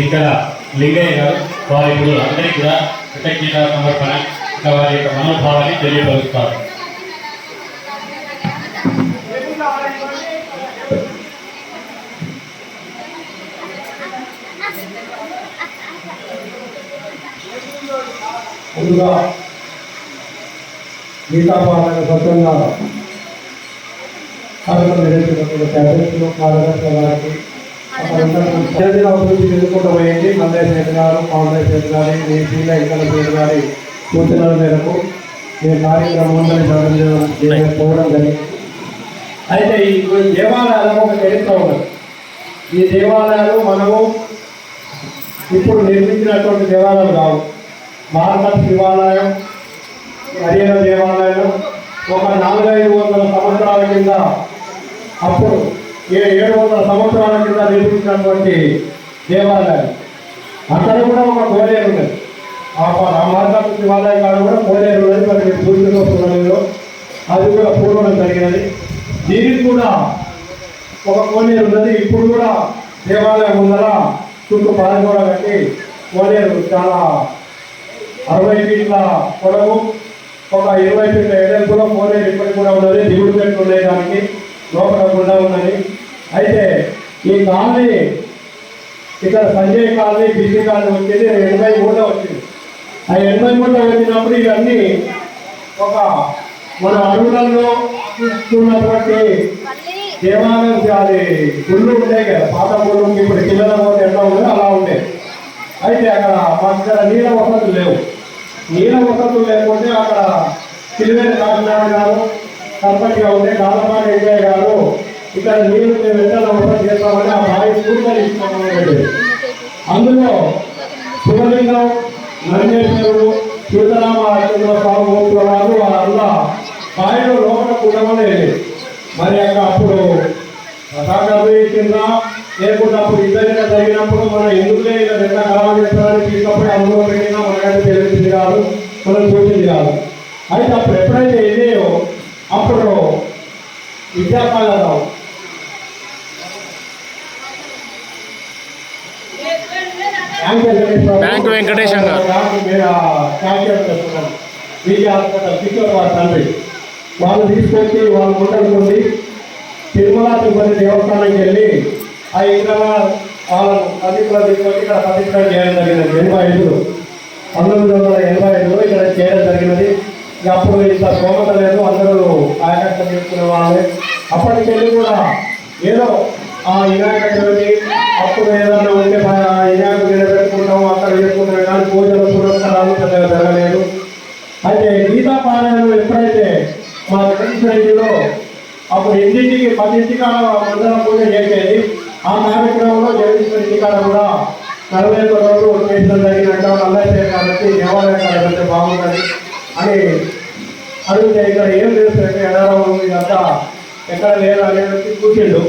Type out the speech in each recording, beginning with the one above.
ఇక్కడ లింగయ్య గారు వారి ఇప్పుడు అందరికీ కూడా కృతజ్ఞత సమర్పణ ఇంకా వారి యొక్క మనోభావాన్ని తెలియపరుస్తారు. ముందుగా గీతాపారాయణ స్వచ్ఛంగా కార్యక్రమం నిర్వహించినటువంటి అధ్యక్షులు కార్యదర్శుల వారికి అక్కడ ఉన్నటువంటి తెలుసుకుంటూ అభివృద్ధి చెందుకుంటూ పోయింది మల్లేష్ రెడ్డి గారు కాంగ్రెస్ రెడ్డి గారి మీ పీల ఇంకల రెడ్డి గారి సూచనల మేరకు ఈ కార్యక్రమం పోవడం జరిగింది. అయితే ఈ దేవాలయాలకు ఒక చరిత్ర ఉన్నది. ఈ దేవాలయాలు మనము ఇప్పుడు నిర్మించినటువంటి దేవాలయాలు కావు. భారత శివాలయం హరియాణ దేవాలయం ఒక నాలుగైదు వందల సంవత్సరాల కింద అప్పుడు ఏడు వందల సంవత్సరాల కింద నిర్మించినటువంటి దేవాలయం. అక్కడ కూడా ఒక కోనేరు ఉన్నది. ఆ ప- ఆ మార్గం శివాలయం కాడ కూడా కోనేరు ఉన్నది. మరి మీరు చూసిన అది కూడా పూర్వం జరిగినది. దీనికి కూడా ఒక కోనేరు ఉన్నది. ఇప్పుడు కూడా దేవాలయం ముందర చుట్టూ పారి కూడా కట్టి కోనేరు చాలా అరవై ఫీట్ల పొడవు ఒక ఇరవై ఫీట్ల కూడా కోనేరు ఇప్పటికి కూడా ఉన్నది. దిగుడు చెట్లు ఉన్నాయి దానికి లోపల గుండా ఉన్నది. అయితే ఈ కాలనీ ఇక్కడ సంజయ్ కాలనీ బీసీ కాలనీ వచ్చేది ఎనభై మూడులో వచ్చింది. ఆ ఎనభై మూడులో వచ్చినప్పుడు ఇవన్నీ ఒక మన అడవులలో చూస్తున్నటువంటి దేవాలయం అది గుళ్ళు ఉంటాయి కదా పాత గుళ్ళు ఇప్పుడు పిల్లల పోతే ఎట్లా ఉండేది అలా ఉండేది అయితే అక్కడ మాకు నీళ్ళ వసతులు లేవు. నీళ్ళ వసతులు లేకుంటే అక్కడ సిలివేరి కాకినాడ గారు సర్పంచ్గా ఉండే కాలపాటి వెంకయ్య గారు ఇక్కడ నీళ్ళు మేము వెంటనే వసతి చేస్తామని ఆ బావి పూర్తి ఇస్తామని అందులో శివలింగం నందేశ్వరుడు సీతారామ అర్జునుల స్వామి మూర్తుల వారు వాళ్ళంతా బావిలో లోపల కూడమని మరి అక్కడ అప్పుడు కాకరవి కింద లేకుండా అప్పుడు ఇద్దరిగా జరిగినప్పుడు మన ఎందుకులే ఇలా నిన్న ఖరాబ్ చేస్తారని తీసుకపోయి అందులో పెట్టినా మనకైతే తెలిసింది కాదు మనం చూసింది కాదు అయితే అప్పుడు ఎప్పుడైతే వెళ్ళాయో అప్పుడు విద్యాపాలరావు బ్యాంకు వెంకటేశం గారు. వాళ్ళు తీసుకొచ్చి వాళ్ళు ముందరుకుంది తిరుమల తిరుపతి దేవస్థానానికి వెళ్ళి ఆ ఇక్కడ వాళ్ళను పవిత్ర తీసుకొచ్చి ఇక్కడ పవిత్ర చేయడం జరిగినది ఎనభై ఐదు పంతొమ్మిది వందల ఎనభై ఐదులో ఇక్కడ చేయడం జరిగినది అప్పుడు ఇంత స్తోమత లేదు అందరూ ఆయకట్ట తీసుకునే వాళ్ళే అప్పటికెళ్ళి కూడా ఏదో ఆ వినాయక చవితి అప్పుడు ఏదన్నా ఉంటే మన వినాయకుడు నిలబెట్టుకుంటాం పూజలు పురస్కారాలు పెద్దగా జరగలేదు. అయితే గీతా పారాయణం ఎప్పుడైతే మా రెడ్డిలో అప్పుడు ఇంటింటికి పది ఇంటికాల మండలం పూజ చేసేది ఆ కార్యక్రమంలో జగదీశ్వర ఇంటికాల కూడా నలభై ఒక్క రోజు చేసిన జరిగినట్టు నల్లయ్య కాబట్టి దేవాలయం కాబట్టి బాగుంటుంది. అని అడిగితే ఇక్కడ ఏం చేస్తుంటే ఎడారం ఇదంతా ఎక్కడ లేదు అనేది కూర్చుండు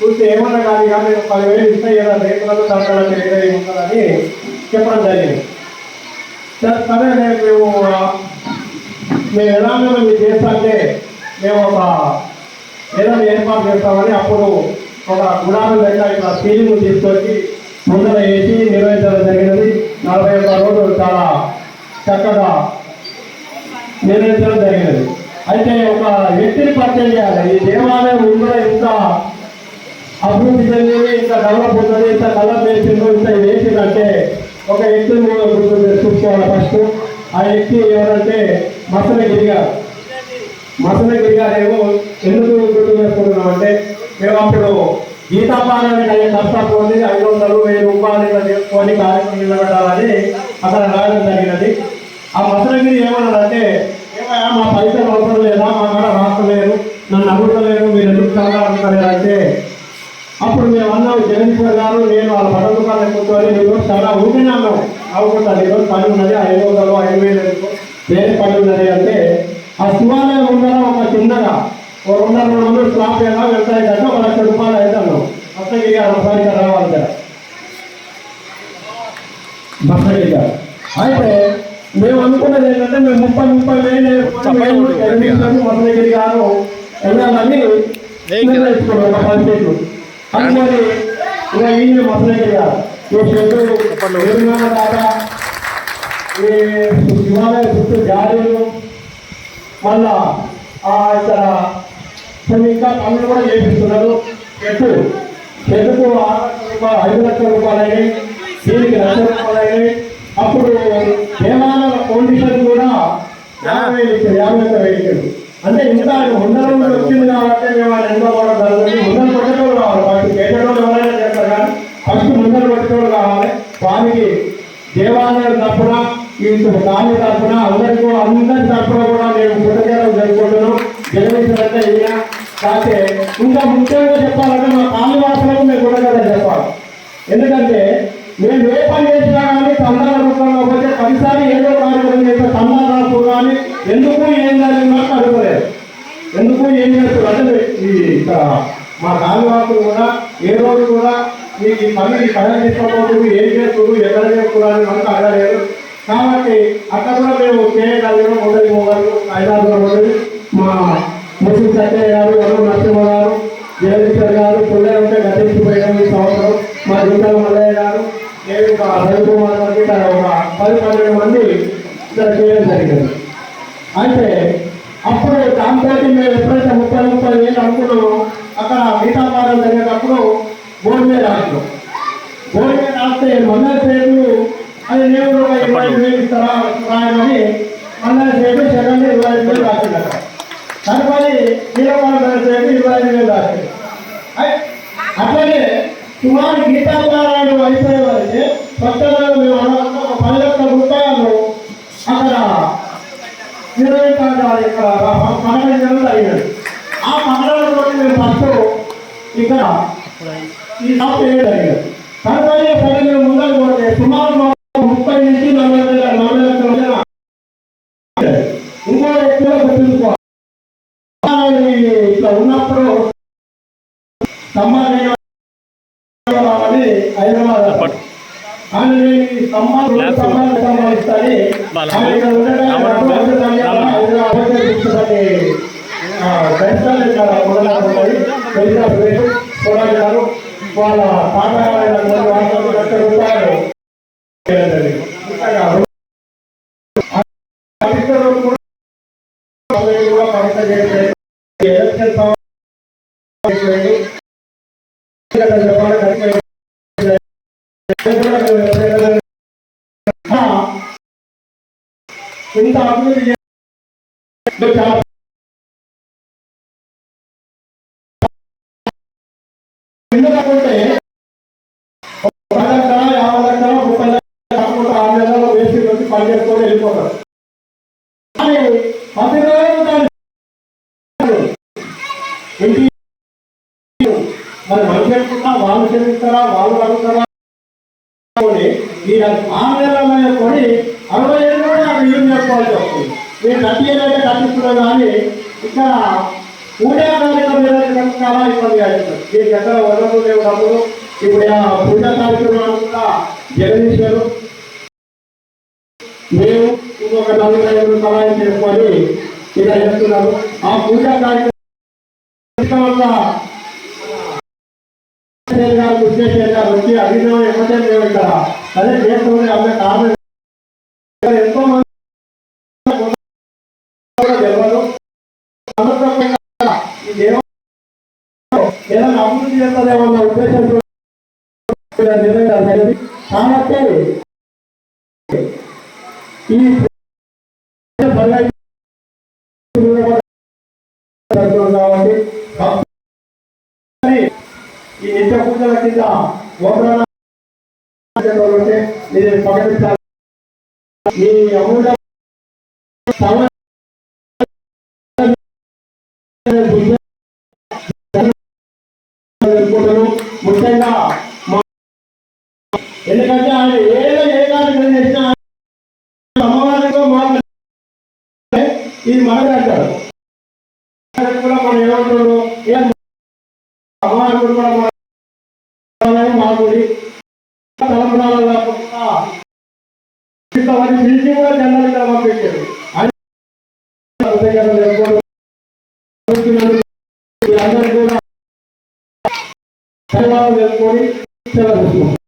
చూస్తే ఏమన్నా కానీ కానీ పదివేలు ఇస్తే ఏదో రేపులలో తరగతి ఏదైనా ఉంటుందని చెప్పడం జరిగింది. సరే సరే మేము మేము ఎలాగో మేము చేస్తాంటే మేము ఒక ఏదైనా ఏర్పాటు చేస్తామని అప్పుడు ఒక గుడారం లెక్క ఇట్లా సీలింగ్ తీసుకొచ్చి ముందర వేసి నిర్వహించడం జరిగినది. నలభై ఒక్క రోజులు చాలా చక్కగా నిర్వహించడం జరిగినది. అయితే ఒక వ్యక్తిని పరిచయం చేయాలి. ఈ దేవాలయం ఉందో ఇంత అభివృద్ధి చెందింది ఇంత డెవలప్ ఉన్నది ఇంత డెవలప్ చేసిందో ఇంత వేసిందంటే ఒక వ్యక్తిని మనం గుర్తు చూసుకోవాలి ఫస్ట్ ఆ వ్యక్తి ఎవరంటే మసనగిరి గారు మసనగిరి గారు ఏమో ఎందుకు గుర్తు చేసుకుంటున్నాం అంటే మేము అప్పుడు గీతాపారానికి అయ్యే కష్టాలు ఉంది ఐదు వందలు వెయ్యి రూపాయలు ఇలా చేసుకొని కార్యక్రమం నిలబెట్టాలని అక్కడ రాయడం జరిగినది. ఆ మసనగిరి ఏమన్నాడంటే ఏమయ్యా మా పైసలు అవసరం లేదా? మా కాడ రాస్తలేరు. నన్ను అడుగుతలేరు. మీరు ఎందుకు కాదా అడుగుతలేరు అంటే అప్పుడు మేము అన్నాం జగదీశ్వర్ గారు నేను వాళ్ళ బట్టల దుకాణం కూర్చొని నేను చాలా ఊరినే అన్నాం అవుకుంటాను ఈరోజు పని ఉన్నది ఐదు వందలు ఐదు వేలు వేరే పని ఉన్నది అంటే ఆ శివాలయం ముందర ఒక చిన్నగా ఓ రెండు రెండు వందలు స్లాప్ ఎలా వెళ్తాయి కదా ఒక లక్ష రూపాయలు అయితే అన్నాం గారు ఒకసారి రావాలి కదా మస్తగిరి గారు. అయితే మేము అనుకున్నది ఏంటంటే మేము ముప్పై ముప్పై వేలు మస్తగిరి గారు వెళ్ళాలని నిర్ణయించుకున్నాం ఒక పది అనుకోని ఇక మసలగిరి గారు ఈ చెట్టు నిర్మాణ దాత ఈ శివాలయ చుట్టూ జారీలు మళ్ళా ఇక్కడ కొన్ని ఇంకా పనులు కూడా చేపిస్తున్నారు. చెట్టు చెట్టుకు ఐదు లక్షల రూపాయలు అయినాయి. దీనికి లక్ష రూపాయలు అయినాయి. అప్పుడు దేవాలయ ఫౌండేషన్ కూడా యాభై యాభై వేలు అంటే ఇంకా వందల రోజులు వచ్చింది కాబట్టి మేము ఆయన ఎంతో కూడా జరుగుతుంది ముందర కొట్టేటోళ్ళు కావాలి ఫస్ట్ కేటోళ్ళు ఎవరైనా చేస్తారు కానీ ఫస్ట్ ముందర పెట్టుకోవడం కావాలి. వారికి దేవాలయం తరఫున ఈ కాలనీ తరఫున అందరికీ అందరి తరఫున కూడా నేను కృతజ్ఞతలు జరుపుకుంటున్నాం జన్మించినట్టే ఈయన. కాకపోతే ఇంకా ముఖ్యంగా చెప్పాలంటే మా కాలనివాసులకు మేము కృతజ్ఞత చెప్పాలి. ఎందుకంటే మేము ఏ పని చేసినా కానీ సంతాన రూపంలో పోతే పదిసారి ఏదో కార్యక్రమం చేస్తే చందాల రాసు కానీ ఎందుకు ఏం జరిగిందని అడగలేదు ఎందుకు ఏం చేస్తారు అంటే ఈ మా కాలనివాసులు కూడా ఏ రోజు కూడా ఈ పని ఈ పని తీసుకోకూడదు ఏం చేస్తారు ఎక్కడ చేస్తున్నారు? అని మనకు అడగలేదు. కాబట్టి అక్కడ కూడా మేము చేయగలిగిన మొదటి మోగారు హైదరాబాద్ రోజులు మా ముసలి సత్య గారు వరుణ్ నరసింహ గారు జగదీశ్వర్ గారు పుల్లె ఉంటే గతించిపోయాం ఈ సంవత్సరం. మా జీతాల మల్లయ్య గారు నేను ఒక రవికుమార్ గారికి ఒక పది పన్నెండు మంది ఇక్కడ చేయడం జరిగింది. అయితే అప్పుడు కాంపేటి మేము ఎప్పుడైతే ముప్పై ముప్పై వేలు అనుకున్నామో అక్కడ గీతాపారం జరిగేటప్పుడు బోర్డు మీద రాసినాం బోర్డు మీద రాస్తే మందర సేపు అది నేను ఒక ఇరవై ఐదు వేలు ఇస్తారా రాయమని మందర సేపు సెకండ్ ఇరవై ఐదు వేలు రాసిందట తదుపరి నీలపాల సేపు ఇరవై ఐదు వేలు రాసింది అయ్ అట్లనే సుమారు గీతాపారాయణ అయిపోయే వారికి కొత్తగా మేము అనుకున్న ఒక పది లక్షల రూపాయలు అక్కడ నిర్వహించాలి ఇక్కడ మగడం అయ్యాడు. ఆ మగడంలో మేము ఫస్ట్ ఇక్కడ ఈ షాప్ వేయడం అయ్యాడు. తదుపరి సరే మేము ముందర పోతే సుమారు ముప్పై నుంచి నలభై వేల నలభై లక్షల ఇంకో ఎక్కువ గుర్తుంచుకోవాలి ఇట్లా ఉన్నప్పుడు సంబంధం రావాలి హైదరాబాద్ ఆయన ఈ సంబంధం సంబంధం సంబంధిస్తాని ఆయన ఇక్కడ ఉండడానికి హైదరాబాద్ తీసుకుని దర్శనాలు ఇక్కడ ఉండడానికి హైదరాబాద్ పేరు చూడాలి గారు వాళ్ళ తాతగారు లక్ష రూపాయలు ఇంతగా ఇంత అభివృద్ధి ఎందుకంటే ఒక లక్ష యాభై లక్షల ముప్పై లక్షల కాకుండా ఆరు వేసి వచ్చి పని చేసుకొని వెళ్ళిపోతారు కానీ పది ఇంటి మరి మనం చెప్పుకున్నా వాళ్ళు చెల్లిస్తారా వాళ్ళు అడుగుతారా ఈ ఆరు నెలల కొని అరవై నేను కట్టిస్తున్నాం కానీ ఇక్కడ పూజా కార్యక్రమం ఏదైతే చాలా ఇబ్బంది అవుతుంది దీనికి ఎక్కడ వదలదు లేవు డబ్బులు ఇప్పుడు పూజా కార్యక్రమాలు కూడా జగదీశ్వరు మేము ఇంకొక నలుగురు ఐదు సహాయం చేసుకొని ఇలా చేస్తున్నాము ఆ పూజా కార్యక్రమం వల్ల చంద్రశేఖర్ గారు కృష్ణేశ్వర్ గారు వచ్చి అడిగిన ఎమ్మటే మేము ఇక్కడ అదే చేస్తుంది అన్న కారణం ఇక్కడ ఎంతో మంది కూడా తెలియదు సందర్భంగా ఈ దేవం ఏదైనా అభివృద్ధి చేస్తుందేమో అన్న ఉద్దేశంతో ఇలా కాబట్టి ఈ కాబట్టి ఈ నిత్య పూజల కింద ఉంటే ఈ అమూల్య జరుపుకుంటాను. ముఖ్యంగా ఎందుకంటే ఆయన ఏదో ఏ కార్యక్రమం చేసినా అమ్మవారితో మాట్లాడే ఇది మాట్లాడతారు కూడా మనం ఏమంటారు ఏం కూడా మా- మా కాకుండా పిలిచి కూడా అందరూ కూడా సెలవు